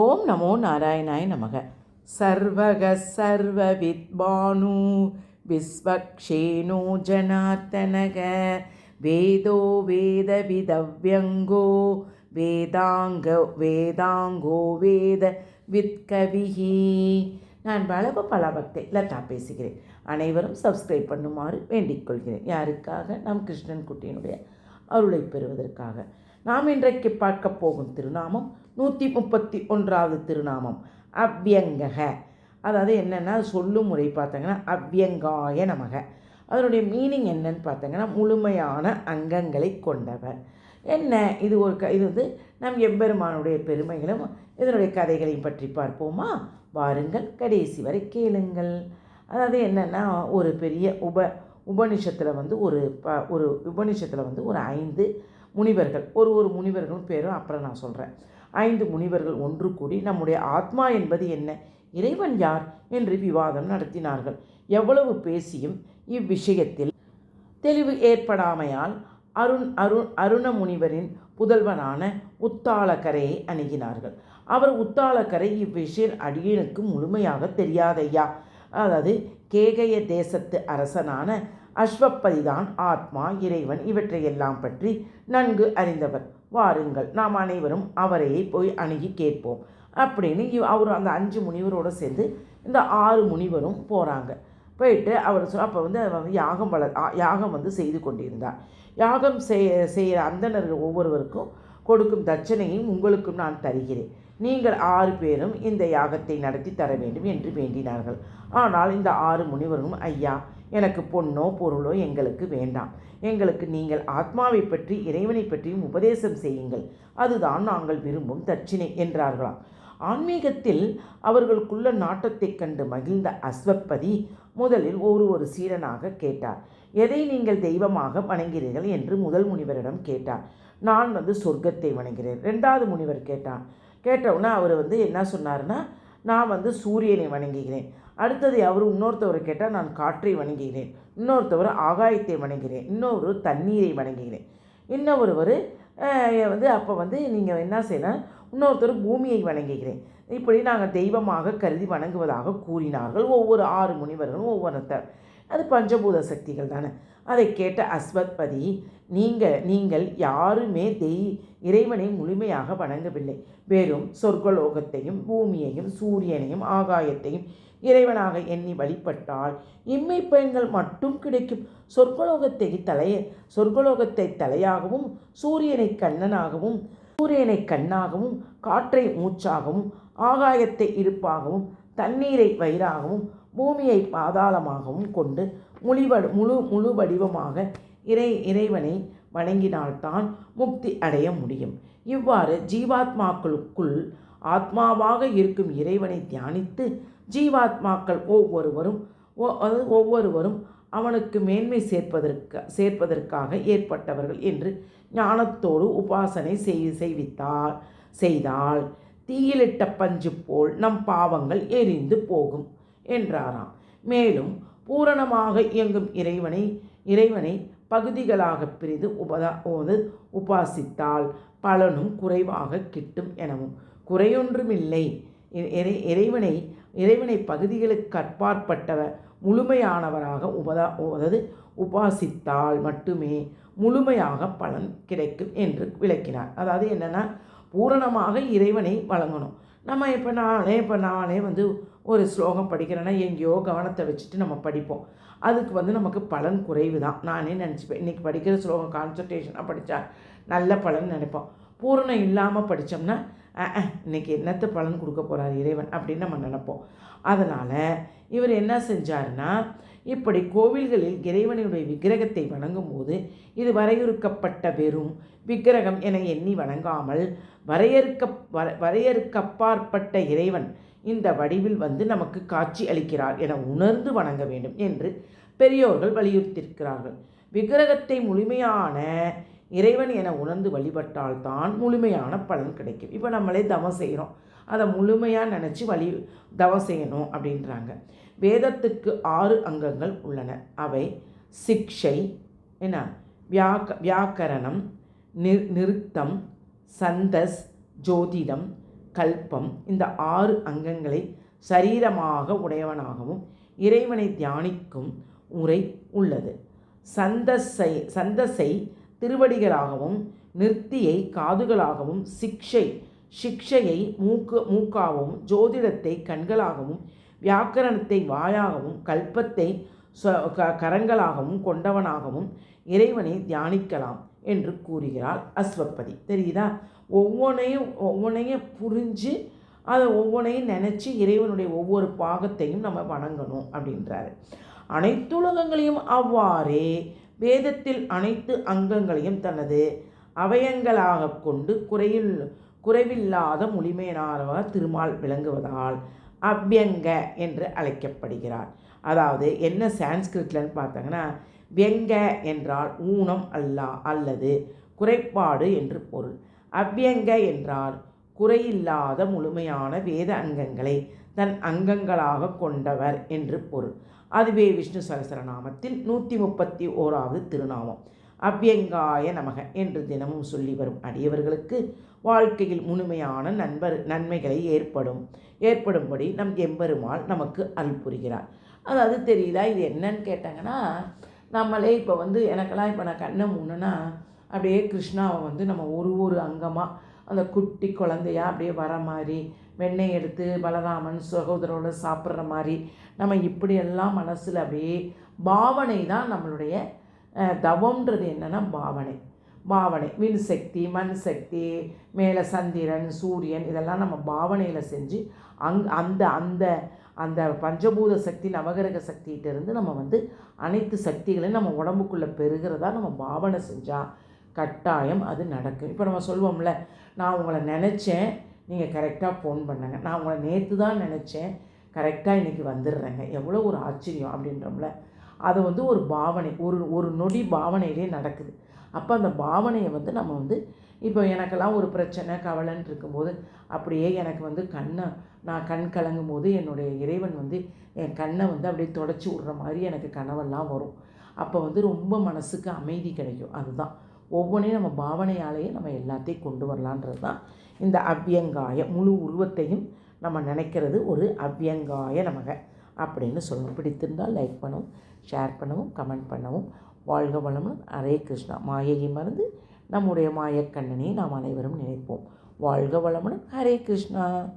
ஓம் நமோ நாராயணாய நமக. சர்வக சர்வ வித்வானு விஸ்வக்ஷேனோ ஜனார்த்தனக. வேதோ வேத விதவ்யங்கோ வேதாங்க வேதாங்கோ வேத வித்கவிஹி நான் வளவ பலபக்தை லதா பேசுகிறேன். அனைவரும் சப்ஸ்கிரைப் பண்ணுமாறு வேண்டிக் கொள்கிறேன். யாருக்காக? நம் கிருஷ்ணன் குட்டியினுடைய அருளை பெறுவதற்காக. நாம் இன்றைக்கு பார்க்க போகும் திருநாமம் நூற்றி முப்பத்தி ஒன்றாவது திருநாமம். அவ்யங்கக அதாவது என்னென்னா சொல்லும் முறை பார்த்தங்கன்னா அவ்யங்காய நமக. அதனுடைய மீனிங் என்னன்னு பார்த்தீங்கன்னா முழுமையான அங்கங்களை கொண்டவர். என்ன? இது ஒரு க இது வந்து நம் எம்பெருமானுடைய பெருமைகளும் இதனுடைய கதைகளையும் பற்றி பார்ப்போமா? வாருங்கள் கடைசி வரை கேளுங்கள். அதாவது என்னென்னா ஒரு பெரிய உப உபனிஷத்தில் வந்து ஒரு ப ஒரு உபனிஷத்தில் வந்து ஒரு ஐந்து முனிவர்கள். ஒரு ஒரு முனிவர்களும் பேரும் அப்புறம் நான் சொல்கிறேன் ஐந்து முனிவர்கள் ஒன்று கூடி நம்முடைய ஆத்மா என்பது என்ன? இறைவன் யார்? என்று விவாதம் நடத்தினார்கள். எவ்வளவு பேசியும் இவ்விஷயத்தில் தெளிவு ஏற்படாமையால் அருண் அருண் அருண முனிவரின் புதல்வனான உத்தாளக்கரையை அணுகினார்கள். அவர் உத்தாளக்கரை இவ்விஷயம் அடியனுக்கு முழுமையாக தெரியாதையா? அதாவது கேகய தேசத்து அரசனான அஸ்வப்பதிதான் ஆத்மா இறைவன் இவற்றையெல்லாம் பற்றி நன்கு அறிந்தவர். வாருங்கள் நாம் அனைவரும் அவரையே போய் அணுகி கேட்போம் அப்படின்னு அவர் அந்த அஞ்சு முனிவரோடு சேர்ந்து இந்த ஆறு முனிவரும் போகிறாங்க போயிட்டு அவர் சொல் அப்போ வந்து அவர் வந்து யாகம் வள யாகம் வந்து செய்து கொண்டிருந்தார். யாகம் செய் செய்கிற அந்தணர்கள் ஒவ்வொருவருக்கும் கொடுக்கும் தட்சணையும் உங்களுக்கும் நான் தருகிறேன். நீங்கள் ஆறு பேரும் இந்த யாகத்தை நடத்தி தர வேண்டும் என்று வேண்டினார்கள். ஆனால் இந்த ஆறு முனிவரும் ஐயா எனக்கு பொண்ணோ பொருளோ எங்களுக்கு வேண்டாம். எங்களுக்கு நீங்கள் ஆத்மாவை பற்றி இறைவனை பற்றியும் உபதேசம் செய்யுங்கள். அதுதான் நாங்கள் விரும்பும் தட்சிணை என்றார்களாம். ஆன்மீகத்தில் அவர்களுக்குள்ள நாட்டத்தைக் கண்டு மகிழ்ந்த அஸ்வப்பதி முதலில் ஒரு ஒரு சீரனாக கேட்டார். எதை நீங்கள் தெய்வமாக வணங்கிறீர்கள் என்று முதல் முனிவரிடம் கேட்டார். நான் வந்து சொர்க்கத்தை வணங்குகிறேன். ரெண்டாவது முனிவர் கேட்டான். கேட்டவுடனே அவர் வந்து என்ன சொன்னார்னா நான் வந்து சூரியனை வணங்குகிறேன். அடுத்தது அவர் இன்னொருத்தவரை கேட்டால் நான் காற்றை வணங்குகிறேன். இன்னொருத்தவர் ஆகாயத்தை வணங்குகிறேன். இன்னொரு தண்ணீரை வணங்குகிறேன். இன்னொருவர் வந்து அப்போ வந்து நீங்கள் என்ன செய்யலாம்? இன்னொருத்தர் பூமியை வணங்குகிறேன். இப்படி நாங்கள் தெய்வமாக கருதி வணங்குவதாக கூறினார்கள். ஒவ்வொரு ஆறு முனிவர்களும் ஒவ்வொருத்தர். அது பஞ்சபூத சக்திகள் தானே. அதை கேட்ட அஸ்வத்பதி நீங்கள் நீங்கள் யாருமே தெய் இறைவனை முழுமையாக வணங்கவில்லை. வெறும் சொர்க்கலோகத்தையும் பூமியையும் சூரியனையும் ஆகாயத்தையும் இறைவனாக எண்ணி வழிபட்டால் இம்மை பெண்கள் மட்டும் கிடைக்கும். சொர்க்கலோகத்தை தலைய சொர்க்கலோகத்தை தலையாகவும் சூரியனை கண்ணனாகவும் சூரியனை கண்ணாகவும் காற்றை மூச்சாகவும் ஆகாயத்தை இருப்பாகவும் தண்ணீரை வயிறாகவும் பூமியை பாதாளமாகவும் கொண்டு முழிவ முழு முழு வடிவமாக இறை இறைவனை வணங்கினால்தான் முக்தி அடைய முடியும். இவ்வாறு ஜீவாத்மாக்களுக்குள் ஆத்மாவாக இருக்கும் இறைவனை தியானித்து ஜீவாத்மாக்கள் ஒவ்வொருவரும் ஒவ்வொருவரும் அவனுக்கு மேன்மை சேர்ப்பதற்கு சேர்ப்பதற்காக ஏற்பட்டவர்கள் என்று ஞானத்தோடு உபாசனை செய் செய்வித்தார் செய்தால் தீயிலிட்ட பஞ்சு போல் நம் பாவங்கள் எரிந்து போகும் என்றாராம். மேலும் பூரணமாக இயங்கும் இறைவனை இறைவனை பகுதிகளாக பிரிந்து உபதா உபாசித்தால் பலனும் குறைவாக கிட்டும் எனவும். குறையொன்றுமில்லை. இறை இறைவனை இறைவனை பகுதிகளுக்கு அற்பாற்பட்டவர் முழுமையானவராக உபதா அதாவது உபாசித்தால் மட்டுமே முழுமையாக பலன் கிடைக்கும் என்று விளக்கினார். அதாவது என்னென்னா பூரணமாக இறைவனை வழங்கணும். நம்ம இப்போ நானே இப்போ நானே வந்து ஒரு ஸ்லோகம் படிக்கிறேன்னா எங்கேயோ கவனத்தை வச்சுட்டு நம்ம படிப்போம். அதுக்கு வந்து நமக்கு பலன் குறைவு தான் நானே நினச்சிப்பேன். இன்றைக்கி படிக்கிற ஸ்லோகம் கான்சன்ட்ரேஷனாக படித்தா நல்ல பலன் நினைப்போம். பூரணம் இல்லாமல் படித்தோம்னா இன்றைக்கி என்னத்தை பலன் கொடுக்க போகிறார் இறைவன் அப்படின்னு நம்ம நினப்போம். அதனால் இவர் என்ன செஞ்சாருன்னா இப்படி கோவில்களில் இறைவனுடைய விக்கிரகத்தை வணங்கும் போது இது வரையறுக்கப்பட்ட வெறும் விக்கிரகம் என எண்ணி வணங்காமல் வரையறுக்க வர வரையறுக்கப்பாற்பட்ட இறைவன் இந்த வடிவில் வந்து நமக்கு காட்சி அளிக்கிறார் என உணர்ந்து வணங்க வேண்டும் என்று பெரியோர்கள் வலியுறுத்தியிருக்கிறார்கள். விக்கிரகத்தை முழுமையான இறைவன் என உணர்ந்து வழிபட்டால்தான் முழுமையான பலன் கிடைக்கும். இப்போ நம்மளே தவம் செய்கிறோம் அதை முழுமையாக நினச்சி வழி தவம் செய்யணும் அப்படின்றாங்க. வேதத்துக்கு ஆறு அங்கங்கள் உள்ளன. அவை சிக்ஷை என்ன? வியாக்க வியாக்கரணம் நிர் நிறுத்தம் சந்தஸ் ஜோதிடம் கல்பம். இந்த ஆறு அங்கங்களை சரீரமாக உடையவனாகவும் இறைவனை தியானிக்கும் முறை உள்ளது. சந்தஸை சந்தஸை திருவடிகளாகவும் நிறுத்தியை காதுகளாகவும் சிக்ஷை சிக்ஷையை மூக்கு மூக்காகவும் ஜோதிடத்தை கண்களாகவும் வியாக்கரணத்தை வாயாகவும் கல்பத்தை கரங்களாகவும் கொண்டவனாகவும் இறைவனை தியானிக்கலாம் என்று கூறுகிறாள் அஸ்வப்பதி. தெரியுதா? ஒவ்வொன்றையும் ஒவ்வொன்றையும் புரிஞ்சு அதை ஒவ்வொன்றையும் நினச்சி இறைவனுடைய ஒவ்வொரு பாகத்தையும் நம்ம வணங்கணும் அப்படின்றாரு. அனைத்துலகங்களையும் அவ்வாறே வேதத்தில் அனைத்து அங்கங்களையும் தனது அவயங்களாக கொண்டு குறையில் குறைவில்லாத முழுமையினாரவர் திருமால் விளங்குவதால் அவ்யங்க என்று அழைக்கப்படுகிறார். அதாவது என்ன சான்ஸ்கிரிட்லன்னு பார்த்தாங்கன்னா வெங்க என்றால் ஊனம் அல்லா அல்லது குறைபாடு என்று பொருள். அவ்யங்க என்றால் குறையில்லாத முழுமையான வேத அங்கங்களை தன் அங்கங்களாக கொண்டவர் என்று பொருள். அதுவே விஷ்ணு சகசரநாமத்தில் நூற்றி முப்பத்தி ஓராவது திருநாமம். அவ்யங்காய நமக என்று தினமும் சொல்லி வரும் அடியவர்களுக்கு வாழ்க்கையில் முழுமையான நண்பர் நன்மைகளை ஏற்படும். ஏற்படும்படி நம் எம்பெருமாள் நமக்கு அல் புரிகிறார். அதாவது தெரியுதா இது என்னன்னு கேட்டாங்கன்னா நம்மளே இப்போ வந்து எனக்கெல்லாம் இப்போ நான் கண்ணை மூணுன்னா அப்படியே கிருஷ்ணாவை வந்து நம்ம ஒரு ஒரு அங்கமாக அந்த குட்டி குழந்தையா அப்படியே வர மாதிரி வெண்ணெய் எடுத்து பலராமன் சகோதரோடு சாப்பிட்ற மாதிரி நம்ம இப்படியெல்லாம் மனசில் அப்படியே பாவனை தான் நம்மளுடைய தவம்ன்றது என்னென்னா பாவனை. பாவனை வின் சக்தி மண் சக்தி மேலே சந்திரன் சூரியன் இதெல்லாம் நம்ம பாவனையில் செஞ்சு அங் அந்த அந்த அந்த பஞ்சபூத சக்தி நவகிரக சக்திகிட்டேருந்து நம்ம வந்து அனைத்து சக்திகளையும் நம்ம உடம்புக்குள்ளே பெருகிறதா நம்ம பாவனை செஞ்சால் கட்டாயம் அது நடக்கும். இப்போ நம்ம சொல்லுவோம்ல நான் உங்களை நினச்சேன் நீங்கள் கரெக்டாக ஃபோன் பண்ணுங்க. நான் உங்களை நேற்று தான் நினச்சேன் கரெக்டாக இன்றைக்கி வந்துடுறேங்க. எவ்வளோ ஒரு ஆச்சரியம் அப்படின்றோம்ல. அது வந்து ஒரு பாவனை ஒரு ஒரு நொடி பாவனையிலே நடக்குது. அப்போ அந்த பாவனையை வந்து நம்ம வந்து இப்போ எனக்கெல்லாம் ஒரு பிரச்சனை கவலைன்னு இருக்கும்போது அப்படியே எனக்கு வந்து கண்ணை நான் கண் கலங்கும் போது என்னுடைய இறைவன் வந்து என் கண்ணை வந்து அப்படியே தொடச்சி விட்ற மாதிரி எனக்கு கனவெல்லாம் வரும். அப்போ வந்து ரொம்ப மனசுக்கு அமைதி கிடைக்கும். அதுதான். ஒவ்வொன்றையும் நம்ம பாவனையாலேயே நம்ம எல்லாத்தையும் கொண்டு வரலான்றது தான் இந்த அவ்யங்காய முழு உருவத்தையும் நம்ம நினைக்கிறது ஒரு அவ்யங்காய நமக. அப்படின்னு சொல்லணும். பிடித்திருந்தால் லைக் பண்ணவும் ஷேர் பண்ணவும் கமெண்ட் பண்ணவும். வாழ்க வளமுடன். ஹரே கிருஷ்ணா. மாயையை மறந்து நம்முடைய மாயக்கண்ணனை நாம் அனைவரும் நினைப்போம். வாழ்க வளமுடன். ஹரே கிருஷ்ணா.